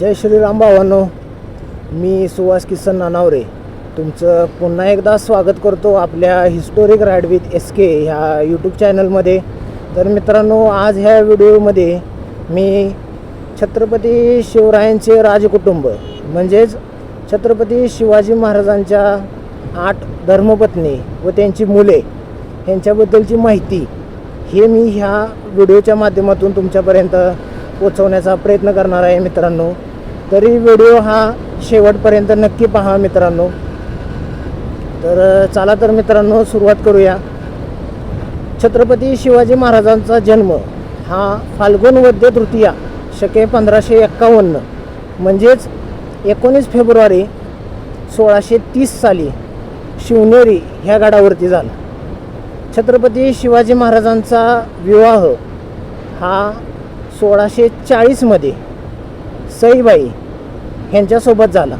जय श्रीराम भावांनो मी सुहास किसन नानावरे. तुमचं पुन्हा एकदा स्वागत करतो आपल्या historic ride with S K ह्या यूट्यूब चॅनलमध्ये तर मित्रांनो आज ह्या व्हिडिओमध्ये मी छत्रपती शिवरायांचे राजकुटुंब म्हणजेच छत्रपती शिवाजी महाराजांच्या आठ धर्मपत्नी व त्यांची मुले यांच्याबद्दलची माहिती हे मी ह्या व्हिडिओच्या माध्यमातून तुमच्यापर्यंत पोचवण्याचा प्रयत्न करणार आहे मित्रांनो. तरी व्हिडिओ हा शेवटपर्यंत नक्की पहा मित्रांनो. तर चला तर मित्रांनो सुरुवात करूया. छत्रपती शिवाजी महाराजांचा जन्म हा फाल्गुन वद्य तृतीया शके पंधराशे एक्कावन्न. म्हणजेच एकोणीस फेब्रुवारी सोळाशे तीस साली शिवनेरी ह्या गडावरती झाला. छत्रपती शिवाजी महाराजांचा विवाह हा सोळाशे चाळीसमध्ये सईबाई ह्यांच्यासोबत झाला.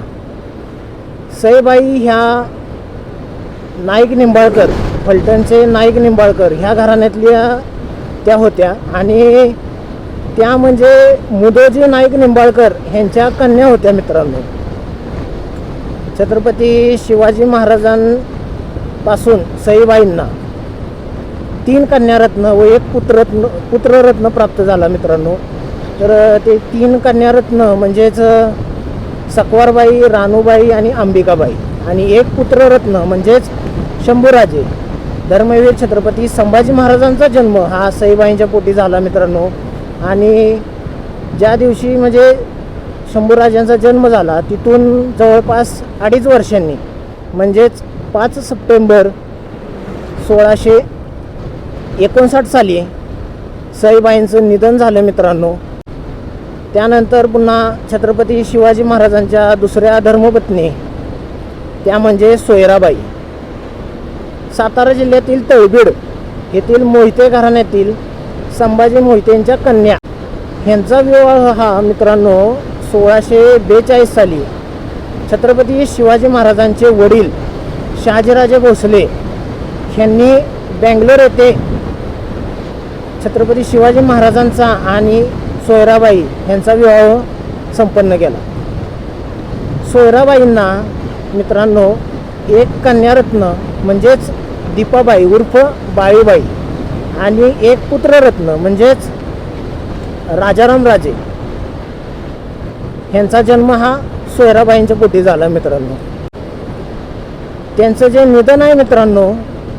सईबाई ह्या नाईक निंबाळकर फलटणचे नाईक निंबाळकर ह्या घराण्यातल्या त्या होत्या आणि त्या म्हणजे मुदोजी नाईक निंबाळकर ह्यांच्या कन्या होत्या मित्रांनो. छत्रपती शिवाजी महाराजांपासून सईबाईंना तीन कन्यारत्न व एक पुत्ररत्न पुत्ररत्न प्राप्त झाला मित्रांनो. तर ते तीन कन्यारत्न म्हणजेच सकवारबाई रानूबाई आणि अंबिकाबाई आणि एक पुत्ररत्न म्हणजेच शंभूराजे. धर्मवीर छत्रपती संभाजी महाराजांचा जन्म हा सईबाईंच्या पोटी झाला मित्रांनो. आणि ज्या दिवशी म्हणजे शंभूराजांचा जन्म झाला तिथून जवळपास अडीच वर्षांनी म्हणजेच पाच सप्टेंबर सोळाशे एकोणसाठ साली सईबाईंचं निधन झालं मित्रांनो. त्यानंतर पुन्हा छत्रपती शिवाजी महाराजांच्या दुसऱ्या धर्मपत्नी त्या म्हणजे सोयराबाई. सातारा जिल्ह्यातील तळबीड येथील मोहिते घराण्यातील संभाजी मोहितेंच्या कन्या. ह्यांचा विवाह हा मित्रांनो सोळाशे बेचाळीस साली छत्रपती शिवाजी महाराजांचे वडील शहाजीराजे भोसले ह्यांनी बँगलोर येथे छत्रपती शिवाजी महाराजांचा आणि सोयराबाई यांचा विवाह संपन्न केला. सोयराबाईंना मित्रांनो एक कन्यारत्न म्हणजेच दीपाबाई उर्फ बाळीबाई आणि एक पुत्ररत्न म्हणजेच राजाराम राजे यांचा जन्म हा सोयराबाईंच्या पोटी झाला मित्रांनो. त्यांचं जे निधन आहे मित्रांनो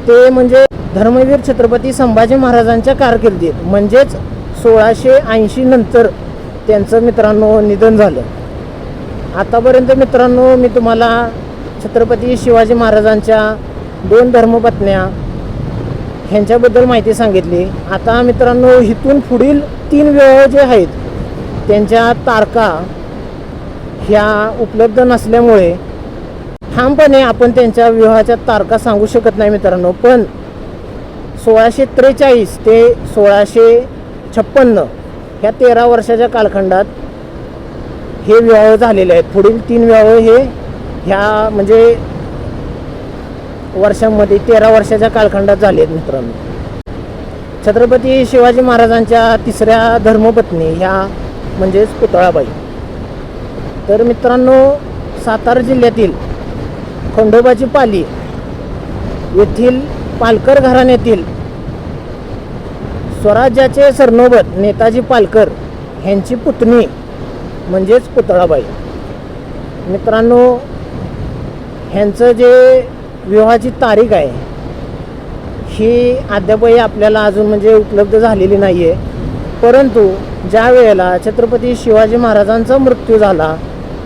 ते म्हणजे धर्मवीर छत्रपती संभाजी महाराजांच्या कारकिर्दीत म्हणजेच सोळाशे ऐंशी नंतर त्यांचं मित्रांनो निधन झालं. आतापर्यंत मित्रांनो मी तुम्हाला छत्रपती शिवाजी महाराजांच्या दोन धर्मपत्न्या ह्यांच्याबद्दल माहिती सांगितली. आता मित्रांनो इथून पुढील तीन विवाह जे आहेत त्यांच्या तारखा ह्या उपलब्ध नसल्यामुळे ठामपणे आपण त्यांच्या विवाहाच्या तारखा सांगू शकत नाही मित्रांनो. पण सोळाशे त्रेचाळीस ते सोळाशे छप्पन्न ह्या तेरा वर्षाच्या कालखंडात हे विवाह झालेले आहेत. पुढील तीन विवाह हे ह्या म्हणजे वर्षांमध्ये तेरा वर्षाच्या कालखंडात झाले आहेत मित्रांनो. छत्रपती शिवाजी महाराजांच्या तिसऱ्या धर्मपत्नी ह्या म्हणजेच पुतळाबाई. तर मित्रांनो सातारा जिल्ह्यातील खंडोबाची पाली येथील पालकर घराण्यातील स्वराज्याचे सरनोबत नेताजी पालकर ह्यांची पुतणी म्हणजेच पुतळाबाई. मित्रांनो ह्यांचं जे विवाहाची तारीख आहे ही अद्यापही आपल्याला अजून म्हणजे उपलब्ध झालेली नाही आहे परंतु ज्या वेळेला छत्रपती शिवाजी महाराजांचा मृत्यू झाला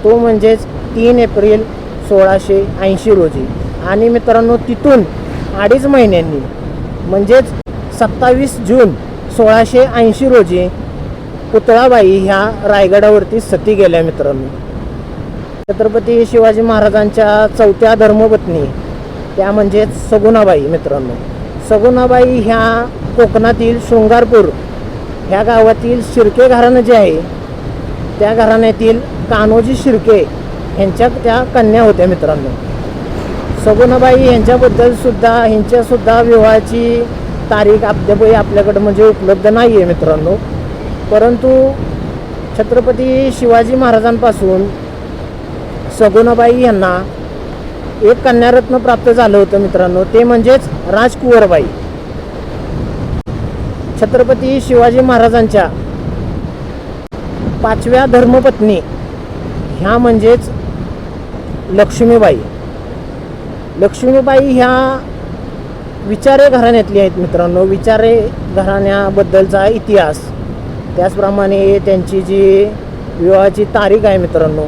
तो म्हणजेच तीन एप्रिल सोळाशे ऐंशी रोजी. आणि मित्रांनो तिथून अडीच महिन्यांनी म्हणजेच सत्तावीस जून सोळाशे ऐंशी रोजी पुतळाबाई ह्या रायगडावरती सती गेल्या मित्रांनो. छत्रपती शिवाजी महाराजांच्या चौथ्या धर्मपत्नी त्या म्हणजेच सगुणाबाई मित्रांनो. सगुणाबाई ह्या कोकणातील शृंगारपूर ह्या गावातील शिर्के घराणं जे आहे त्या घराण्यातील कान्होजी शिर्के ह्यांच्या त्या कन्या होत्या मित्रांनो. सगुणाबाई यांच्याबद्दल सुद्धा विवाहाची तारीख अद्यापही आपल्याकडं म्हणजे उपलब्ध नाही आहे मित्रांनो. परंतु छत्रपती शिवाजी महाराजांपासून सगुणाबाई यांना एक कन्यारत्न प्राप्त झालं होतं मित्रांनो. ते म्हणजेच राजकुंवरबाई. छत्रपती शिवाजी महाराजांच्या पाचव्या धर्मपत्नी ह्या म्हणजेच लक्ष्मीबाई. लक्ष्मीबाई ह्या विचारे घराण्यातली आहेत मित्रांनो. विचारे घराण्याबद्दलचा इतिहास. त्याचप्रमाणे त्यांची जी विवाहाची तारीख आहे मित्रांनो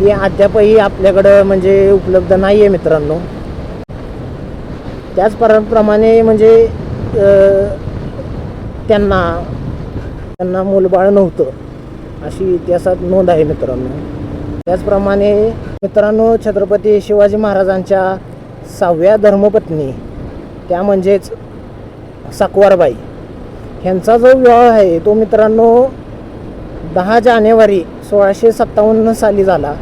ती अद्यापही आपल्याकडं म्हणजे उपलब्ध नाही आहे मित्रांनो. त्याच प्रमाणे म्हणजे त्यांना त्यांना मूलबाळ नव्हतं. अशी इतिहासात नोंद आहे मित्रांनो. त्याचप्रमाणे मित्रांनो छत्रपती शिवाजी महाराजांच्या सहाव्या धर्मपत्नी त्या म्हणजेच सकवारबाई. ह्यांचा जो विवाह आहे तो मित्रांनो दहा जानेवारी सोळाशे सत्तावन्न साली झाला.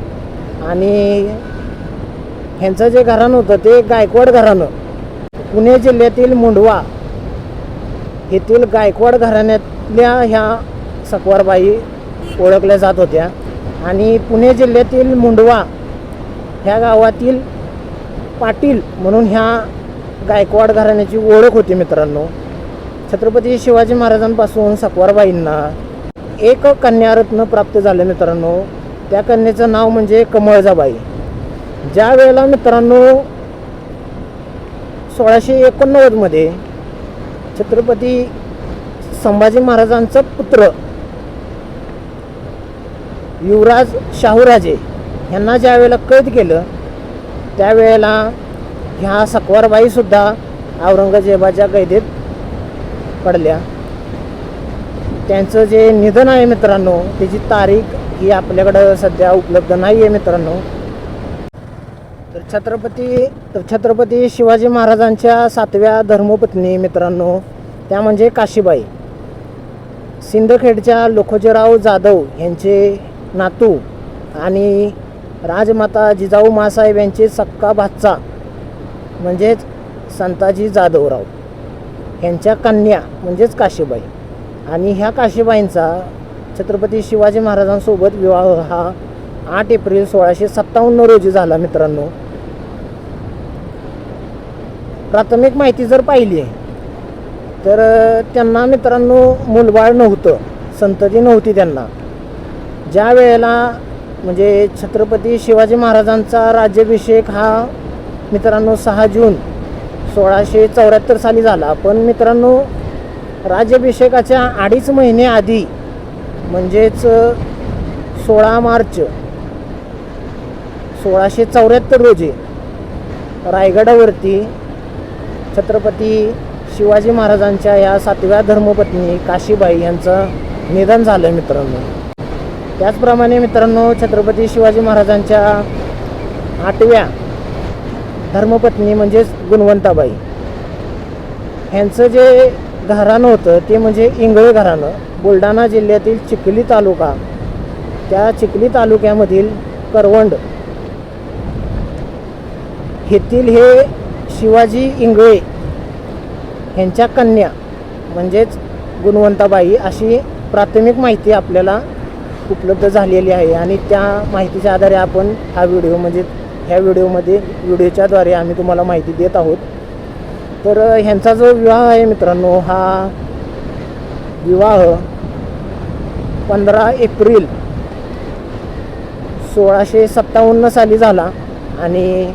आणि ह्यांचं जे घराणं होतं ते गायकवाड घराणं. पुणे जिल्ह्यातील मुंडवा येथील गायकवाड घराण्यातल्या ह्या सकवारबाई ओळखल्या जात होत्या. आणि पुणे जिल्ह्यातील मुंडवा ह्या गावातील पाटील म्हणून ह्या गायकवाड घराण्याची ओळख होती मित्रांनो. छत्रपती शिवाजी महाराजांपासून सकवारबाईंना एक कन्यारत्न प्राप्त झालं मित्रांनो. त्या कन्याचं नाव म्हणजे कमळजाबाई. ज्या वेळेला मित्रांनो सोळाशे एकोणनव्वदमध्ये छत्रपती संभाजी महाराजांचा पुत्र युवराज शाहूराजे यांना ज्या वेळेला कैद केलं त्यावेळेला ह्या सकवारबाईसुद्धा औरंगजेबाच्या कैदेत पडल्या. त्यांचं जे निधन आहे मित्रांनो त्याची तारीख ही आपल्याकडं सध्या उपलब्ध नाही आहे मित्रांनो. तर छत्रपती तर छत्रपती शिवाजी महाराजांच्या सातव्या धर्मपत्नी मित्रांनो त्या म्हणजे काशीबाई. सिंदखेडच्या लोखोजीराव जाधव यांचे नातू आणि राजमाता जिजाऊ मासाहेब यांचे सक्का भाचा म्हणजेच संताजी जाधवराव यांच्या कन्या म्हणजेच काशीबाई. आणि ह्या काशीबाईंचा छत्रपती शिवाजी महाराजांसोबत विवाह हा आठ एप्रिल सोळाशे सत्तावन्न रोजी झाला मित्रांनो. प्राथमिक माहिती जर पाहिली तर त्यांना मित्रांनो मूलबाळ नव्हतं संतती नव्हती त्यांना. ज्या वेळेला म्हणजे छत्रपती शिवाजी महाराजांचा राज्याभिषेक हा मित्रांनो सहा जून सोळाशे चौऱ्याहत्तर साली झाला. पण मित्रांनो राज्याभिषेकाच्या अडीच महिने आधी म्हणजेच सोळा मार्च सोळाशे चौऱ्याहत्तर रोजी रायगडावरती छत्रपती शिवाजी महाराजांच्या या सातव्या धर्मपत्नी काशीबाई यांचं निधन झालं मित्रांनो. त्याचप्रमाणे मित्रांनो छत्रपती शिवाजी महाराजांच्या आठव्या धर्मपत्नी म्हणजेच गुणवंताबाई. ह्यांचं जे घराणं होतं ते म्हणजे इंगळे घराणं. बुलढाणा जिल्ह्यातील चिखली तालुका. त्या चिखली तालुक्यामधील करवंड येथील हे शिवाजी इंगळे ह्यांच्या कन्या म्हणजेच गुणवंताबाई अशी प्राथमिक माहिती आपल्याला उपलब्ध झालेली आहे. आणि त्या माहितीच्या आधारे आपण हा व्हिडिओ म्हणजे ह्या व्हिडिओमध्ये व्हिडिओच्याद्वारे आम्ही तुम्हाला माहिती देत आहोत. तर ह्यांचा जो विवाह आहे मित्रांनो हा विवाह पंधरा एप्रिल सोळाशे सत्तावन्न साली झाला आणि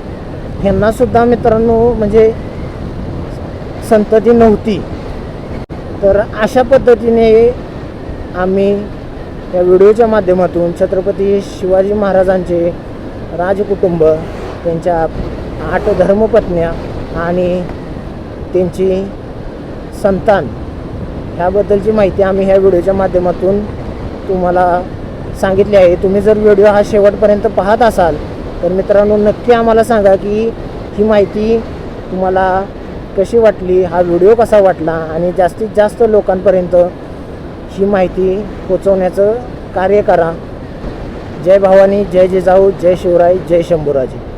ह्यांनासुद्धा मित्रांनो म्हणजे संतती नव्हती. तर अशा पद्धतीने आम्ही या व्हिडिओच्या माध्यमातून छत्रपती शिवाजी महाराजांचे राजकुटुंब त्यांच्या आठ धर्मपत्न्या आणि त्यांची संतान. ह्याबद्दलची माहिती आम्ही ह्या व्हिडिओच्या माध्यमातून तुम्हाला सांगितली आहे. तुम्ही जर व्हिडिओ हा शेवटपर्यंत पाहत असाल तर मित्रांनो नक्की आम्हाला सांगा की ही माहिती तुम्हाला कशी वाटली हा व्हिडिओ कसा वाटला आणि जास्तीत जास्त लोकांपर्यंत ही माहिती पोचवण्याचं कार्य करा. जय भवानी जय जिजाऊ जय शिवराय जय शंभूराजे.